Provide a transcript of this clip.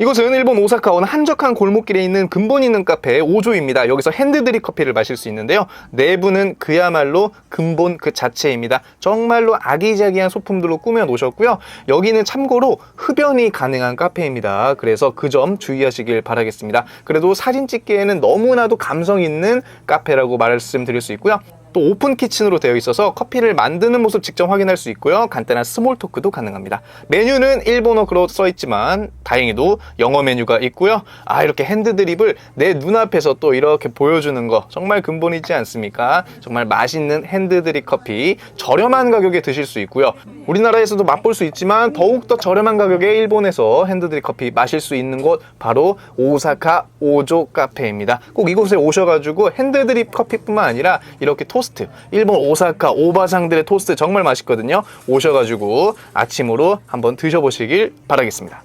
이곳은 일본 오사카 어느 한적한 골목길에 있는 근본 있는 카페 오조입니다. 여기서 핸드드립 커피를 마실 수 있는데요. 내부는 그야말로 근본 그 자체입니다. 정말로 아기자기한 소품들로 꾸며 놓으셨고요. 여기는 참고로 흡연이 가능한 카페입니다. 그래서 그 점 주의하시길 바라겠습니다. 그래도 사진 찍기에는 너무나도 감성 있는 카페라고 말씀드릴 수 있고요. 또 오픈 키친으로 되어 있어서 커피를 만드는 모습 직접 확인할 수 있고요. 간단한 스몰 토크도 가능합니다. 메뉴는 일본어로 써 있지만 다행히도 영어 메뉴가 있고요. 아 이렇게 핸드 드립을 내 눈앞에서 또 이렇게 보여주는 거 정말 근본이지 않습니까? 정말 맛있는 핸드 드립 커피 저렴한 가격에 드실 수 있고요. 우리나라에서도 맛볼 수 있지만 더욱더 저렴한 가격에 일본에서 핸드 드립 커피 마실 수 있는 곳 바로 오사카 오조 카페입니다. 꼭 이곳에 오셔가지고 핸드 드립 커피뿐만 아니라 이렇게 토스트 일본 오사카 오바상들의 토스트 정말 맛있거든요. 오셔가지고 아침으로 한번 드셔보시길 바라겠습니다.